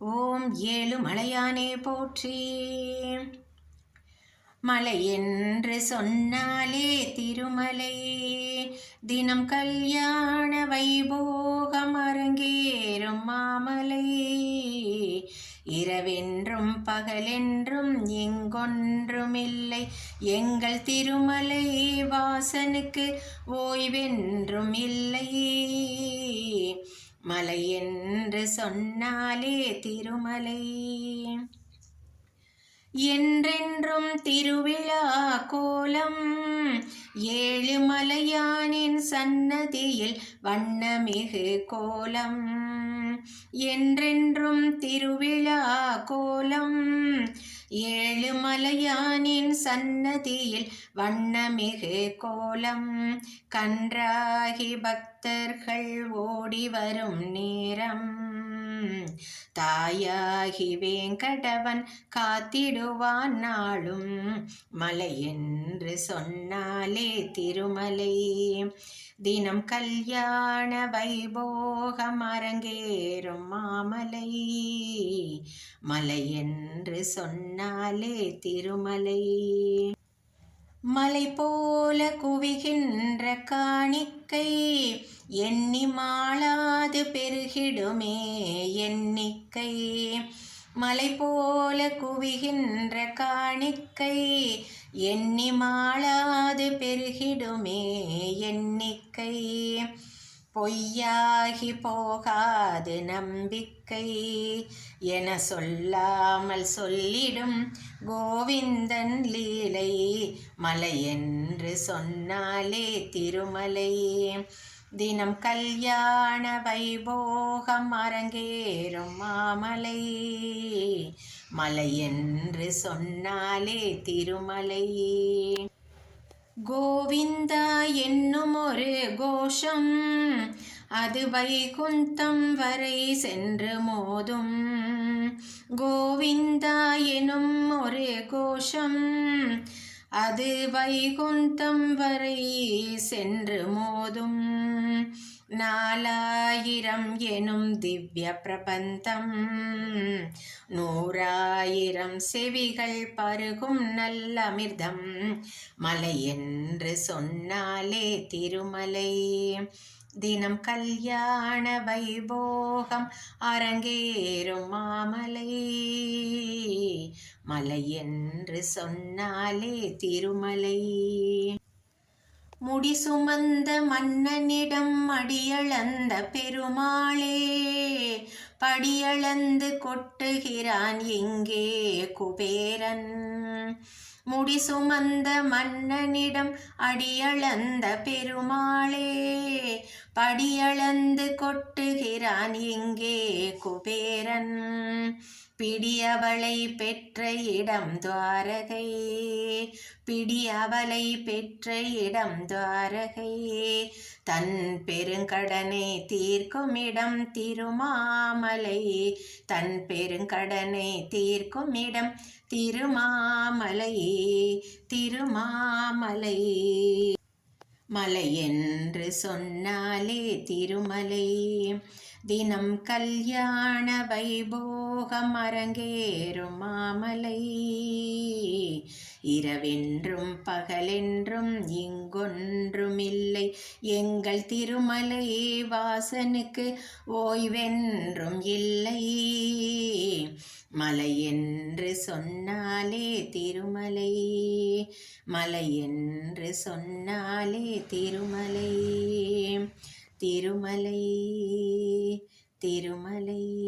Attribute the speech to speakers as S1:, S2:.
S1: ஓம் ஏழு மலையானே போற்றி. மலை என்று சொன்னாலே திருமலை. தினம் கல்யாண வைபோகம் அரங்கேறும் மாமலை. இரவென்றும் பகலென்றும் எங்கொன்றுமில்லை. எங்கள் திருமலை வாசனுக்கு ஓய்வென்றும் இல்லை மலை என்று சொன்னாலே திருமலை. என்றென்றும் திருவிழா கோலம் ஏழு மலையானின் சன்னதியில் வண்ணமிகு கோலம். என்றென்றும் திருவிழா கோலம் ஏழு மலையானின் சன்னதியில் வண்ணமிகு கோலம். கன்றாகி பக்தர்கள் ஓடி வரும் நேரம். தாயாகி வேங்கடவன் காத்திடுவான் நாளும். மலை என்று சொன்னாலே திருமலை. தினம் கல்யாண வைபோகம் அரங்கேறும் மாமலை. மலை என்று சொன்னாலே திருமலை. மலை போல குவிகின்ற காணிக்கை எண்ணி மாளாது பெருகிடுமே எண்ணிக்கை. மலை போல குவிகின்ற காணிக்கை எண்ணி மாளாது பெருகிடுமே எண்ணிக்கை. பொய்யாகி போகாது நம்பிக்கை. என சொல்லாமல் சொல்லிடும் கோவிந்தன் லீலை. மலை என்று சொன்னாலே திருமலை. தினம் கல்யாண வைபோகம் அரங்கேறும் மாமலை. மலை என்று சொன்னாலே திருமலை. கோவிந்தா என்னும் ஒரு கோஷம் அது வைகுந்தம் வரை சென்று மோதும். கோவிந்தா எனும் ஒரு கோஷம் அது வைகுந்தம் வரை சென்று மோதும். நாலாயிரம் எனும் திவ்ய பிரபந்தம் நூறாயிரம் செவிகள் பருகும் நல்லமிர்தம். மலை என்று சொன்னாலே திருமலை. தினம் கல்யாண வைபோகம் அரங்கேறும் மாமலை. மலை என்று சொன்னாலே திருமலை. முடிசுமந்த மன்னனிடம் அடியளந்த பெருமாளே படியளந்து கொட்டுகிறான் இங்கே குபேரன். முடிசுமந்த மன்னனிடம் அடியளந்த பெருமாளே படியளந்து கொட்டுகிறான் இங்கே குபேரன். பிடியவளை பெற்ற இடம் துவாரகை பிடி அவளை பெற்ற இடம் துவாரகையே. தன் பெருங்கடனை தீர்க்கும் இடம் திருமாமலை தன் பெருங்கடனை தீர்க்கும் இடம் திருமாமலை திருமாமலை மலை என்று சொன்னாலே திருமலை. தினம் கல்யாண வைபோகம் அரங்கேறும் மாமலை. இரவென்றும் பகலென்றும் இங்கொன்றுமில்லை. எங்கள் திருமலை வாசனுக்கு ஓய்வென்றும் இல்லை. மலை என்று சொன்னாலே திருமலை. மலை என்று சொன்னாலே திருமலை. திருமலை திருமலை.